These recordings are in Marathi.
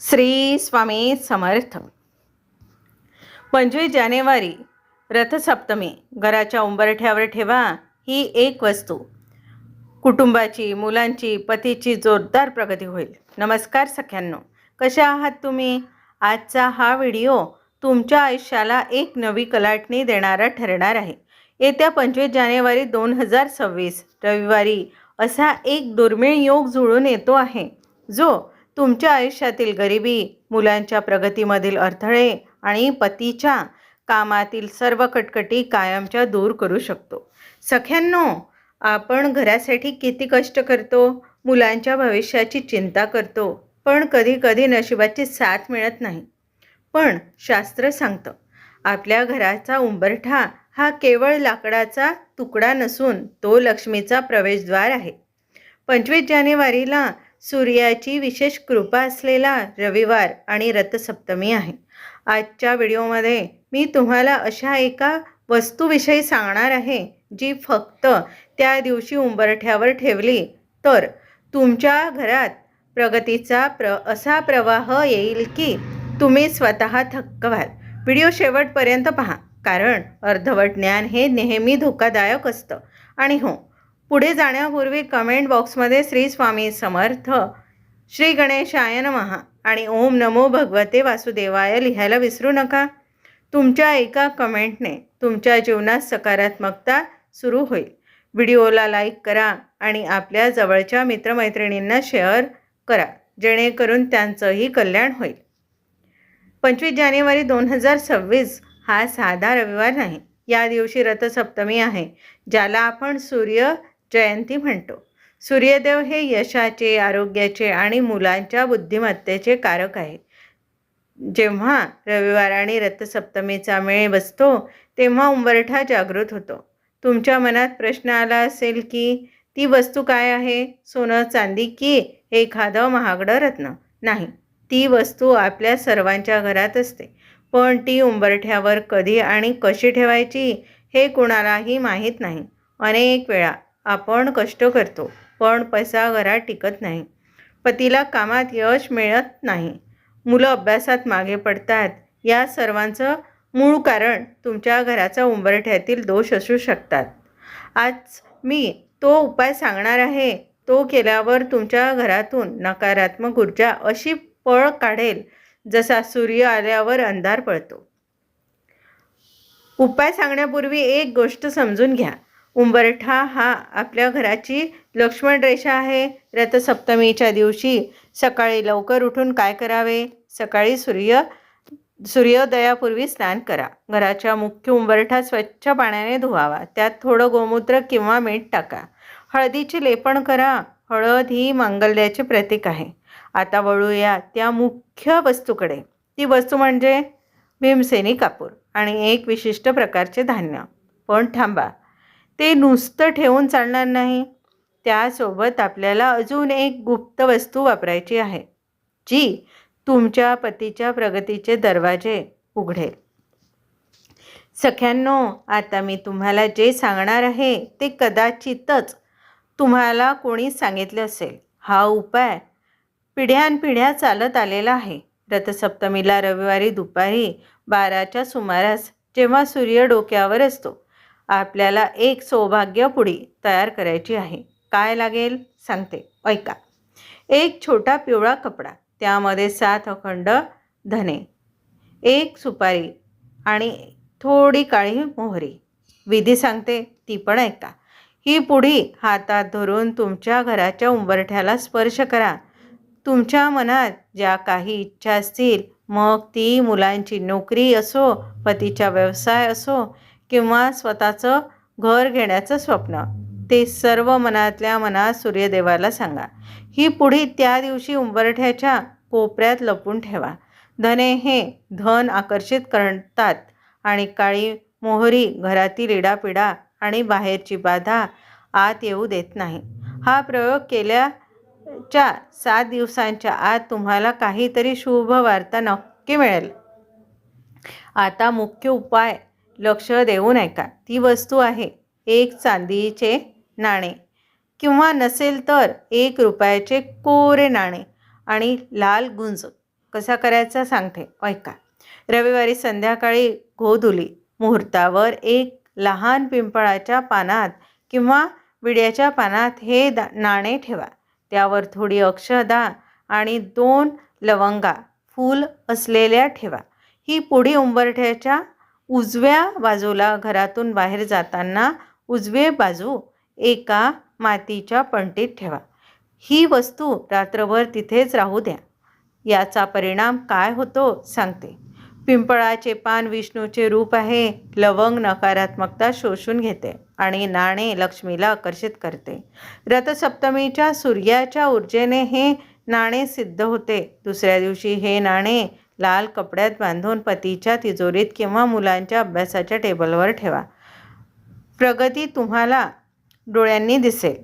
श्री स्वामी समर्थ. पंचवीस जानेवारी रथसप्तमी. घराच्या उंबरठ्यावर ठेवा ही एक वस्तू. कुटुंबाची मुलांची पतीची जोरदार प्रगती होईल. नमस्कार सख्यांनो. कशा आहात तुम्ही? आजचा हा व्हिडिओ तुमच्या आयुष्याला एक नवी कलाटणी देणारा ठरणार आहे. येत्या पंचवीस जानेवारी दोन हजार सव्वीस रविवारी असा एक दुर्मिळ योग जुळून येतो आहे जो तुमच्या आयुष्यातील गरिबी मुलांच्या प्रगतीमधील अडथळे आणि पतीच्या कामातील सर्व कटकटी कायमच्या दूर करू शकतो. सख्यांनो आपण घरासाठी किती कष्ट करतो मुलांच्या भविष्याची चिंता करतो पण कधी कधी नशिबाची साथ मिळत नाही. पण शास्त्र सांगतं आपल्या घराचा उंबरठा हा केवळ लाकडाचा तुकडा नसून तो लक्ष्मीचा प्रवेशद्वार आहे. पंचवीस जानेवारीला सूर्याची विशेष कृपा असलेला रविवार आणि रथसप्तमी आहे. आजच्या व्हिडिओमध्ये मी तुम्हाला अशा एका वस्तूविषयी सांगणार आहे जी फक्त त्या दिवशी उंबरठ्यावर ठेवली तर तुमच्या घरात प्रगतीचा प्र असा प्रवाह येईल की तुम्ही स्वतः थक्क व्हाल. व्हिडिओ शेवटपर्यंत पहा कारण अर्धवट ज्ञान हे नेहमी धोकादायक असतं. आणि हो पुढे जाण्यापूर्वी कमेंट बॉक्समध्ये श्री स्वामी समर्थ श्री गणेशाय नमः आणि ओम नमो भगवते वासुदेवाय लिहायला विसरू नका. तुमच्या एका कमेंटने तुमच्या जीवनात सकारात्मकता सुरू होईल. व्हिडिओला लाईक करा आणि आपल्या जवळच्या मित्रमैत्रिणींना शेअर करा जेणेकरून त्यांचंही कल्याण होईल. पंचवीस जानेवारी दोन हजार सव्वीस हा साधा रविवार नाही. या दिवशी रथसप्तमी आहे ज्याला आपण सूर्य जयंती म्हणतो. सूर्यदेव हे यशाचे आरोग्याचे आणि मुलांच्या बुद्धिमत्तेचे कारक आहे जेव्हा रविवार आणि रथसप्तमीचा मेळ बसतो तेव्हा उंबरठा जागृत होतो. तुमच्या मनात प्रश्न आला असेल की ती वस्तू काय आहे? सोनं चांदी की एखादं महागडं रत्न? नाही ती वस्तू आपल्या सर्वांच्या घरात असते. पण ती उंबरठ्यावर कधी आणि कशी ठेवायची हे कुणालाही माहीत नाही. अनेक वेळा आपण कष्ट करतो पण पैसा घरात टिकत नाही. पतीला कामात यश मिळत नाही. मुलं अभ्यासात मागे पडतात. या सर्वांचं मूळ कारण तुमच्या घराचा उंबरठ्यातील दोष असू शकतात. आज मी तो उपाय सांगणार आहे. तो केल्यावर तुमच्या घरातून नकारात्मक ऊर्जा अशी पळ काढेल जसा सूर्य आल्यावर अंधार पडतो उपाय सांगण्यापूर्वी एक गोष्ट समजून घ्या. उंबरठा हा आपल्या घराची लक्ष्मण रेषा आहे. रथसप्तमीच्या दिवशी सकाळी लवकर उठून काय करावे? सकाळी सूर्य सूर्योदयापूर्वी स्नान करा. घराच्या मुख्य उंबरठा स्वच्छ पाण्याने धुवावा. त्यात थोडं गोमूत्र किंवा मीठ टाका. हळदीचे लेपण करा. हळद ही मांगल्याचे प्रतीक आहे. आता वळूया त्या मुख्य वस्तूकडे. ती वस्तू म्हणजे भीमसेनी कापूर आणि एक विशिष्ट प्रकारचे धान्य. पण थांबा. ते नुसतं ठेवून चालणार नाही. त्यासोबत आपल्याला अजून एक गुप्त वस्तू वापरायची आहे जी तुमच्या पतीच्या प्रगतीचे दरवाजे उघडेल. सख्यांनो आता मी तुम्हाला जे सांगणार आहे ते कदाचितच तुम्हाला कोणी सांगितले असेल. हा उपाय पिढ्यानपिढ्या चालत आलेला आहे. रथसप्तमीला रविवारी दुपारी बाराच्या सुमारास जेव्हा सूर्य डोक्यावर असतो आपल्याला एक सौभाग्य पुडी तयार करायची आहे. काय लागेल? सांगते. ऐका. एक छोटा पिवळा कपडा त्यामध्ये सात अखंड धने एक सुपारी आणि थोडी काळी मोहरी. विधी सांगते ती पण ऐका. ही पुढी हातात धरून तुमच्या घराच्या उंबरठ्याला स्पर्श करा. तुमच्या मनात ज्या काही इच्छा असतील मग ती मुलांची नोकरी असो पतीचा व्यवसाय असो किंवा स्वतःचं घर घेण्याचं स्वप्न. ते सर्व मनातल्या मनात सूर्यदेवाला सांगा. ही पुढी त्या दिवशी उंबरठ्याच्या कोपऱ्यात लपून ठेवा. धने हे धन आकर्षित करतात आणि काळी मोहरी घरातील इडापिडा आणि बाहेरची बाधा आत येऊ देत नाही. हा प्रयोग केल्याच्या सात दिवसांच्या आत तुम्हाला काहीतरी शुभ वार्ता नक्की मिळेल. आता मुख्य उपाय लक्ष देऊन ऐका. ती वस्तू आहे. एक चांदीचे नाणे. किंवा नसेल तर एक रुपयाचे कोरे नाणे आणि लाल गुंज. कसा करायचा सांगते. ऐका. रविवारी संध्याकाळी गोधुली मुहूर्तावर एक लहान पिंपळाच्या पानात किंवा विड्याच्या पानात हे दा नाणे ठेवा. त्यावर थोडी अक्षदा आणि दोन लवंगा फूल असलेल्या ठेवा. ही पुढी उंबरठ्याच्या उजव्या बाजूला घरातून बाहेर जाताना उजवे बाजू एका मातीच्या पंटीत ठेवा. ही वस्तू रात्रभर तिथेच राहू द्या. याचा परिणाम काय होतो सांगते. पिंपळाचे पान विष्णूचे रूप आहे लवंग नकारात्मकता शोषून घेते आणि नाणे लक्ष्मीला आकर्षित करते. रथसप्तमीच्या सूर्याच्या ऊर्जेने हे नाणे सिद्ध होते. दुसऱ्या दिवशी हे नाणे लाल कपड्यात बांधून पतीच्या तिजोरीत किंवा मुलांच्या अभ्यासाच्या टेबलवर ठेवा. प्रगती तुम्हाला डोळ्यांनी दिसेल.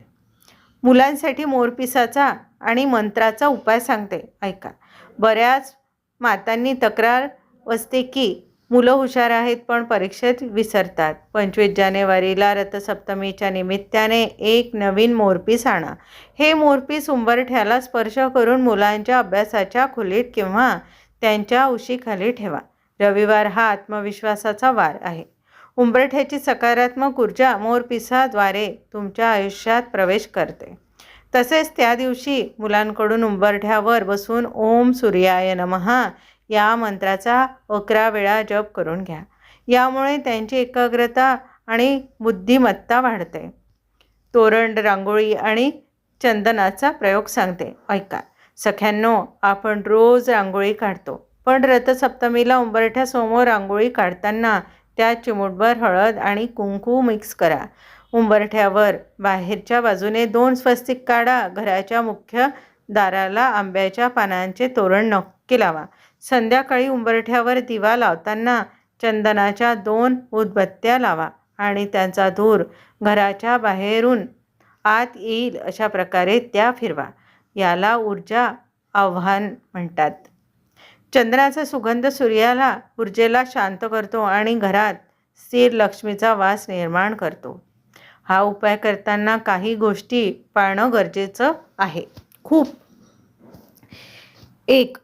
मुलांसाठी मोरपिसाचा आणि मंत्राचा उपाय सांगते. ऐका. बऱ्याच मातांनी तक्रार असते की मुलं हुशार आहेत पण परीक्षेत विसरतात. पंचवीस जानेवारीला रथसप्तमीच्या निमित्ताने एक नवीन मोरपीस आणा. हे मोरपीस उंबरठ्याला स्पर्श करून मुलांच्या अभ्यासाच्या खोलीत किंवा त्यांच्या उशीखाली ठेवा. रविवार हा आत्मविश्वासाचा वार आहे. उंबरठ्याची सकारात्मक ऊर्जा मोरपिसाद्वारे तुमच्या आयुष्यात प्रवेश करते. तसेच त्या दिवशी मुलांकडून उंबरठ्यावर बसून ओम सूर्याय नमहा या मंत्राचा अकरा वेळा जप करून घ्या. यामुळे त्यांची एकाग्रता आणि बुद्धिमत्ता वाढते. तोरण रांगोळी आणि चंदनाचा प्रयोग सांगते. ऐका. सख्यांनो आपण रोज रांगोळी काढतो. पण रथसप्तमीला उंबरठ्यासमोर रांगोळी काढताना त्यात चिमूटभर हळद आणि कुंकू मिक्स करा. उंबरठ्यावर बाहेरच्या बाजूने दोन स्वस्तिक काढा. घराच्या मुख्य दाराला आंब्याच्या पानांचे तोरण नक्की लावा. संध्याकाळी उंबरठ्यावर दिवा लावताना चंदनाच्या दोन उदबत्त्या लावा आणि त्यांचा धूर घराच्या बाहेरून आत येईल अशा प्रकारे त्या फिरवा. याला ऊर्जा आव्हान म्हणतात. चंद्राचा सुगंध सूर्याला ऊर्जेला शांत करतो आणि घरात स्थिर लक्ष्मीचा वास निर्माण करतो. हा उपाय करताना काही गोष्टी पाळणं गरजेचं आहे. खूप. एक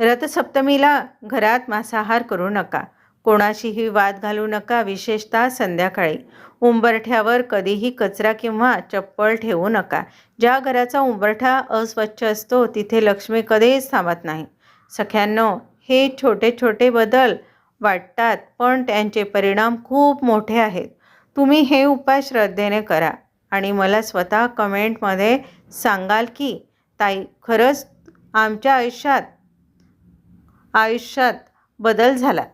रथसप्तमीला घरात मांसाहार करू नका. कोणाशीही वाद घालू नका विशेषतः संध्याकाळी. उंबरठ्यावर कधीही कचरा किंवा चप्पल ठेवू नका. ज्या घराचा उंबरठा अस्वच्छ असतो तिथे लक्ष्मी कधीच थांबत नाही. सख्यांनो हे छोटे छोटे बदल वाटतात पण त्यांचे परिणाम खूप मोठे आहेत. तुम्ही हे उपाय श्रद्धेने करा आणि मला स्वतः कमेंटमध्ये सांगाल की ताई खरंच आमच्या आयुष्यात आयुष्यात बदल झाला.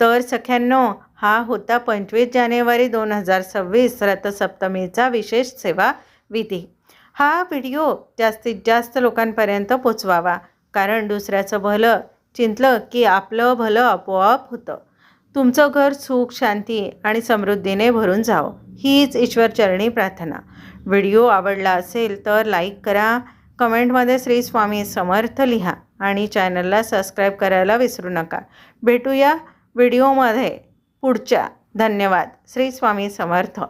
तर सख्यांनो हा होता पंचवीस जानेवारी दोन हजार सव्वीस रथसप्तमीचा विशेष सेवा विधी. हा व्हिडिओ जास्तीत जास्त लोकांपर्यंत पोचवावा कारण दुसऱ्याचं भलं चिंतलं की आपलं भलं आपोआप होतं. तुमचं घर सुख शांती आणि समृद्धीने भरून जावं हीच ईश्वरचरणी प्रार्थना. व्हिडिओ आवडला असेल तर लाईक करा कमेंटमध्ये श्री स्वामी समर्थ लिहा आणि चॅनलला सबस्क्राईब करायला विसरू नका. भेटूया व्हिडिओमध्ये पुढच्या. धन्यवाद. श्री स्वामी समर्थ.